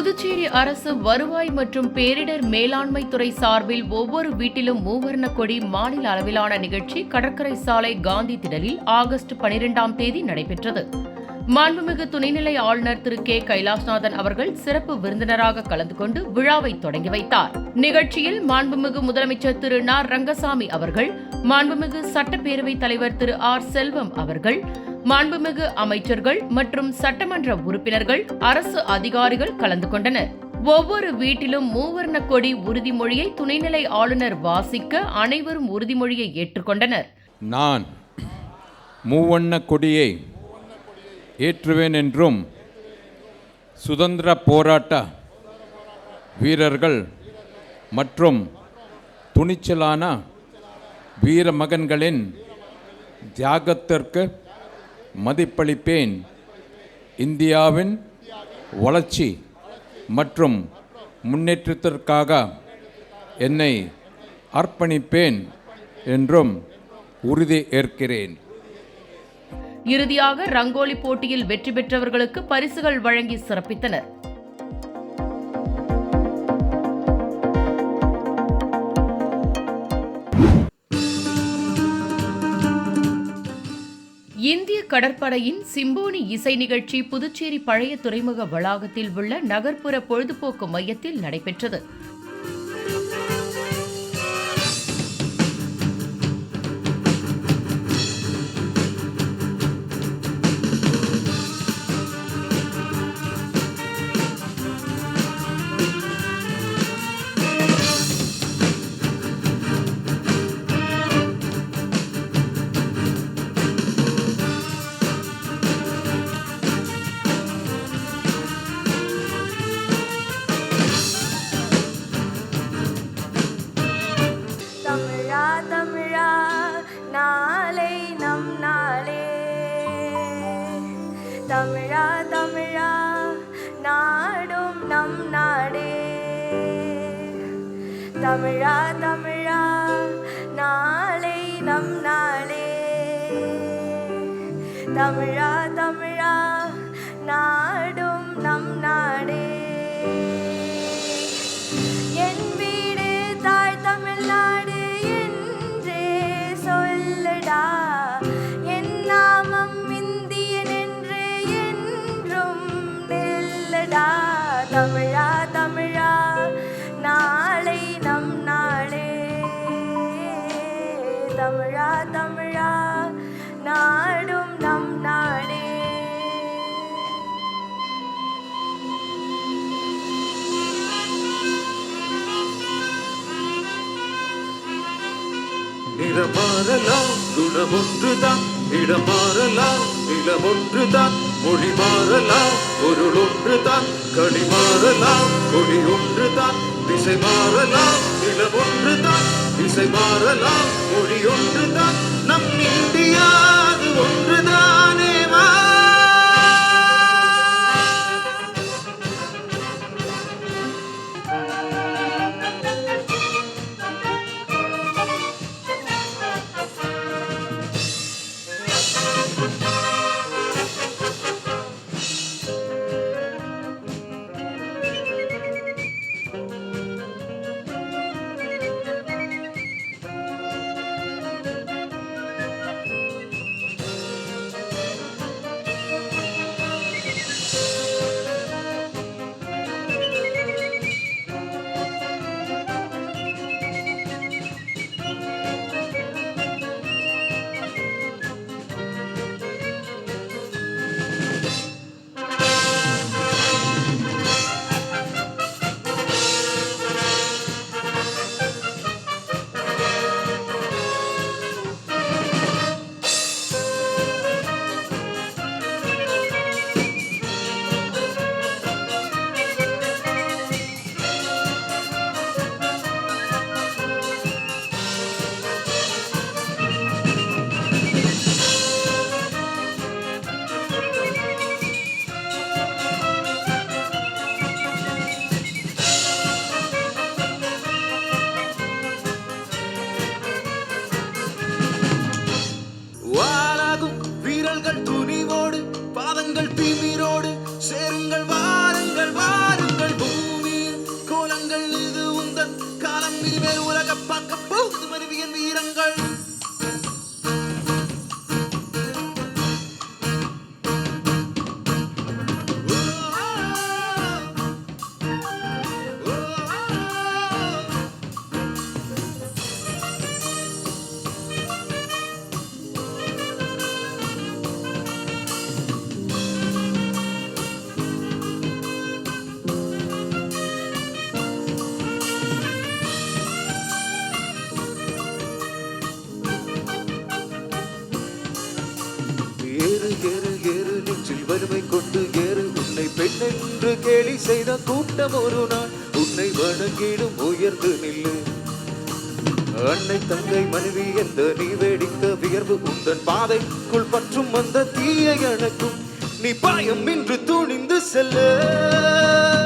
புதுச்சேரி அரசு வருவாய் மற்றும் பேரிடர் மேலாண்மை துறை சார்பில் ஒவ்வொரு வீட்டிலும் மூவர்ண கொடி மாநில அளவிலான நிகழ்ச்சி கடற்கரை சாலை காந்தி திடலில் ஆகஸ்ட் பனிரெண்டாம் தேதி நடைபெற்றது. மாண்புமிகு துணைநிலை ஆளுநர் திரு கே. கைலாஷ்நாதன் அவர்கள் சிறப்பு விருந்தினராக கலந்து கொண்டு விழாவை தொடங்கி வைத்தார். நிகழ்ச்சியில் மாண்புமிகு முதலமைச்சர் திரு ந. ரங்கசாமி அவர்கள் மாண்புமிகு சட்டப்பேரவைத் தலைவர் திரு ஆர். செல்வம் அவர்கள் மாண்புமிகு அமைச்சர்கள் மற்றும் சட்டமன்ற உறுப்பினர்கள் அரசு அதிகாரிகள் கலந்து கொண்டனர். ஒவ்வொரு வீட்டிலும் மூவர்ண கொடி உறுதிமொழியை துணைநிலை ஆளுநர் வாசிக்க அனைவரும் உறுதிமொழியை ஏற்றுக்கொண்டனர். நான் மூவண்ண கொடியை ஏற்றுவேன் என்றும் சுதந்திர போராட்ட வீரர்கள் மற்றும் துணிச்சலான வீர மகன்களின் தியாகத்திற்கு மதிப்பளிப்பேன். இந்தியாவின் வளர்ச்சி மற்றும் முன்னேற்றத்திற்காக என்னை அர்ப்பணிப்பேன் என்றும் உறுதி ஏற்கிறேன். இறுதியாக ரங்கோலி போட்டியில் வெற்றி பெற்றவர்களுக்கு பரிசுகள் வழங்கி சிறப்பித்தனர். கடற்படையின் சிம்போனி இசை நிகழ்ச்சி புதுச்சேரி பழைய துறைமுக வளாகத்தில் உள்ள நகர்ப்புற பொழுதுபோக்கு மையத்தில் நடைபெற்றது. தமிழா தமிழா நாளை நம் நாளே. தமிழா தமிழா நாடும் நம் நாடே. என் வீடு தாய் தமிழ்நாடு என்றே சொல்லடா. என் நாமம் இந்தியன் என்று என்றும் தமிழா மாறலாம். குணம் ஒன்றுதான் இடம் மாறலாம். நிலம் ஒன்றுதான் மொழி மாறலாம். பொருள் ஒன்றுதான். களி மாறலாம். கொடி ஒன்றுதான். திசை மாறலாம். நிலம் ஒன்றுதான். திசை மாறலாம். மொழி ஒன்றுதான். நம் இந்தியா. நெஞ்சில் கொண்டு ஏறு. உன்னை பெண்ணென்று என்று கேலி செய்த கூட்டம் ஒரு நாள். உன்னை வணங்கிடும் உயர்ந்து நில்லு. அன்னை தங்கை மனைவி எந்த நீ வேடித்த வியர்வு உந்தன் பாதைக்குள் பற்றும் வந்த தீய எனக்கும் நீ பாயம் இன்று துணிந்து செல்ல.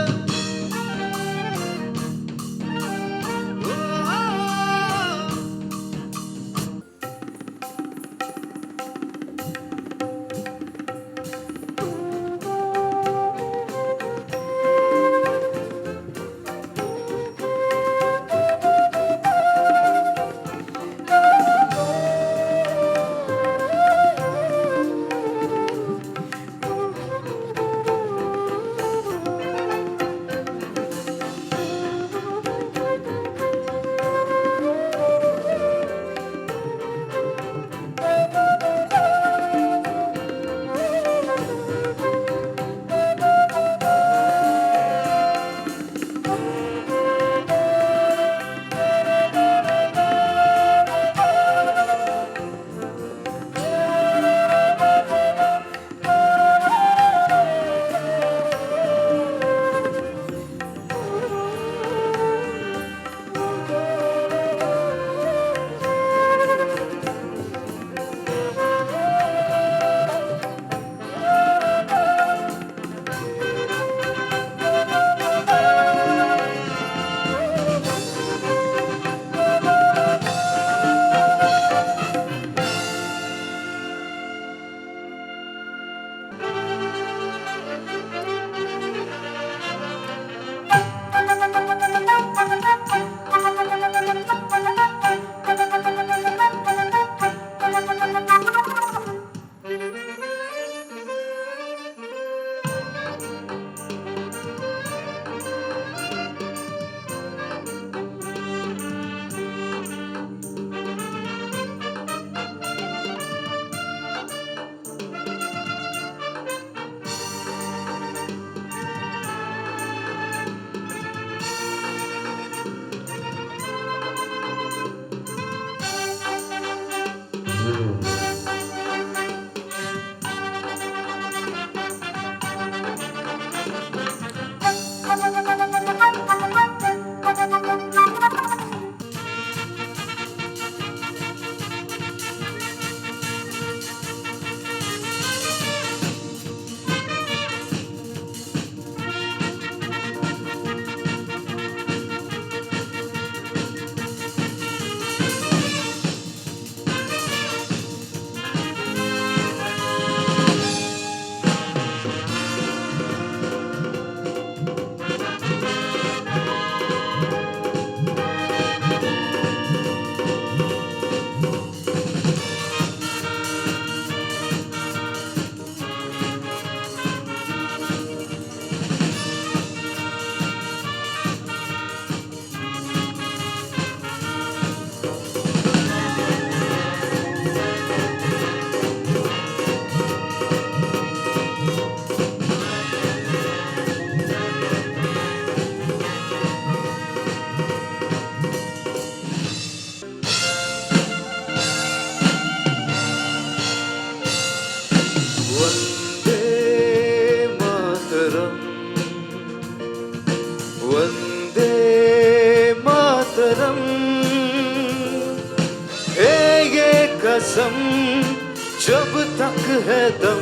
जब तक है दम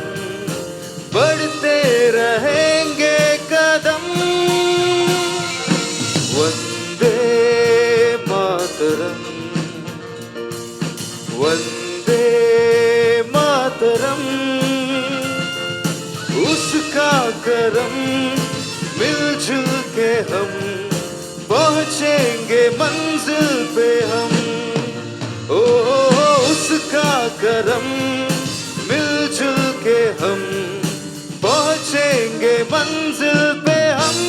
बढ़ते रहेंगे कदम। वंदे मातरम वंदे मातरम। उसका करम मिलजुल के हम पहुँचेंगे मंजिल पे हम। ओ, ओ, ओ उसका करम पहुंचेंगे मंजिल पे हम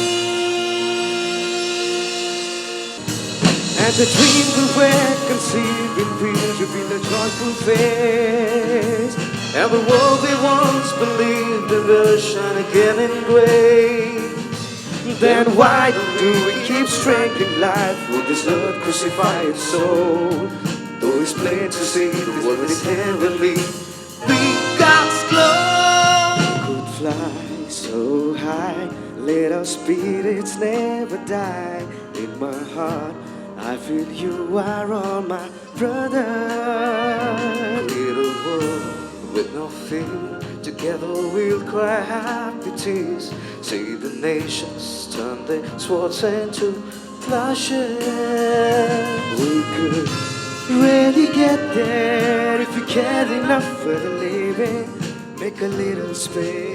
And the dream we were conceived in dreams reveal a joyful face And the world we once believed in will shine again in grace Then why do we keep strangling life with this earth crucified soul? Though it's plain to see the world is heavenly We God's glow could fly so high. Let our spirits never die. In my heart I feel you are all my brother. Little world with no fear. Together we'll cry happy tears. See the nations turn their swords into plowshares We could really get there If we care enough for the living. Make a little space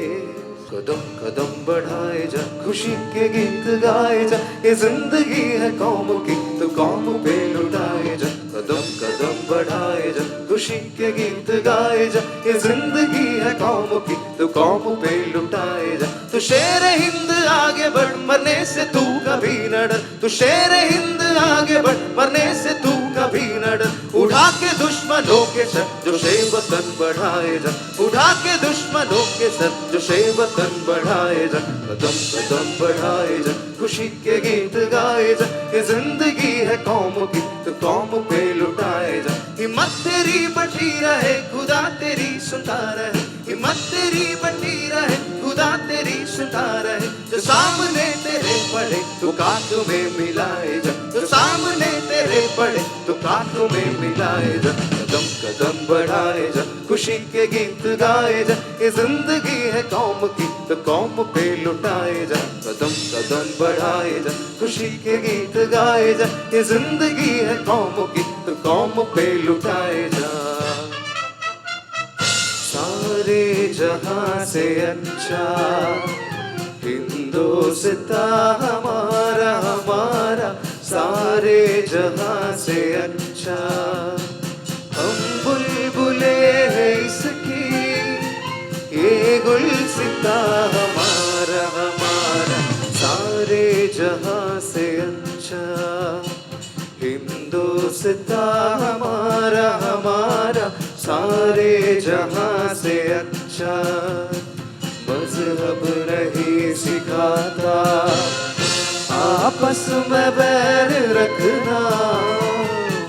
कदम कदम बढ़ाए जा, खुशी के गीत गाए जा, ये ज़िंदगी है कौम की तो कौम पे लुटाए जा, कदम कदम बढ़ाए जा, खुशी के गीत गाए जा, ये ज़िंदगी है कौम की तो कौम पे लुटाए जा। तू शेर हिंद आगे बढ़, मरने से तू कभी न डर, तू शेर हिंद आगे बढ़, मरने से तू कभी न डर उठा के दुश्मनों के सर, जो शे वतन बढ़ाए जा। उठा के दुश्मनों के सर, जो शे वतन बढ़ाए जा। कदम कदम बढ़ाए जा। खुशी के गीत गाए जा। ये ज़िंदगी है कौम की तो कौम पे लुटाए जा। हिम्मत तेरी बटी रहे, खुदा तेरी सुनता रहे। हिम्मत तेरी बटी रहे, खुदा तेरी सुनता रहे। जो सामने तेरे पड़े तो काट में मिलाए जा। सामने तेरे पड़े तो काट में मिलाए जा। कदम कदम बढ़ाए जा, खुशी के गीत गाए जा। ये ज़िंदगी है कौम की तो कौम पे लुटाए जा। कदम कदम बढ़ाए जा, खुशी के गीत गाए जा। ये ज़िंदगी है कौम की तो कौम पे लुटाए जा। सारे जहाँ से अच्छा। हिंदोस्ता हमारा हमारा, सारे जहाँ से अच्छा। हम बुलबुले हैं इसकी, ये गुलसिता हमारा हमारा, सारे जहाँ से अच्छा। हिंदोस्ता हमारा सारे जहाँ से अच्छा। मज़हब नहीं सिखाता। आपस में बैर रखना।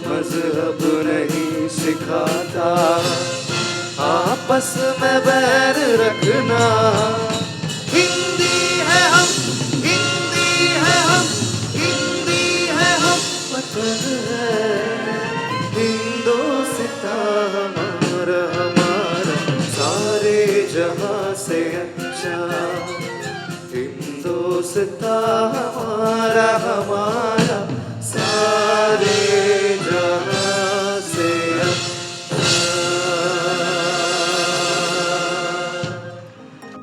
मज़हब नहीं सिखाता। आपस में बैर रखना। हमारा हमारा सारे जहां से अच्छा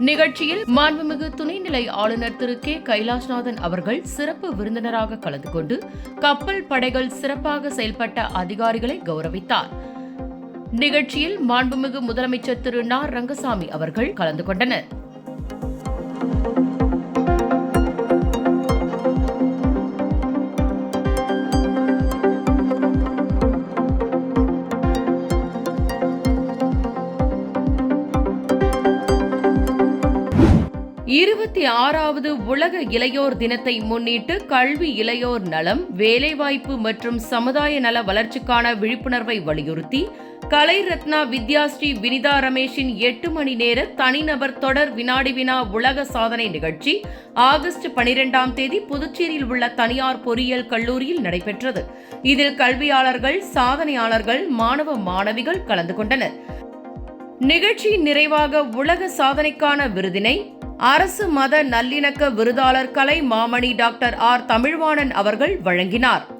நிகழ்ச்சியில் மாண்புமிகு துணைநிலை ஆளுநர் திரு கே கைலாஷ்நாதன் அவர்கள் சிறப்பு விருந்தினராக கலந்து கொண்டு கப்பல் படைகள் சிறப்பாக செயல்பட்ட அதிகாரிகளை கௌரவித்தார் நிகழ்ச்சியில் மாண்புமிகு முதலமைச்சர் திரு நா ரங்கசாமி அவர்கள் கலந்து கொண்டனர் இருபத்தி ஆறாவது உலக இளையோர் தினத்தை முன்னிட்டு கல்வி இளையோர் நலம் வேலைவாய்ப்பு மற்றும் சமுதாய நல வளர்ச்சிக்கான விழிப்புணர்வை வலியுறுத்தி கலை ரத்னா வித்யாஸ்ரீ வினிதா ரமேஷின் எட்டு மணி நேர தனிநபர் தொடர் வினாடி வினா உலக சாதனை நிகழ்ச்சி ஆகஸ்ட் பனிரெண்டாம் தேதி புதுச்சேரியில் உள்ள தனியார் பொறியியல் கல்லூரியில் நடைபெற்றது. இதில் கல்வியாளர்கள் சாதனையாளர்கள் மாணவ மாணவிகள் கலந்து கொண்டனர். நிகழ்ச்சியின் நிறைவாக உலக சாதனைக்கான விருதினை அரசு மத நல்லிணக்க விருதாளர் கலை மாமணி டாக்டர் ஆர் தமிழ்வாணன் அவர்கள் வழங்கினார்.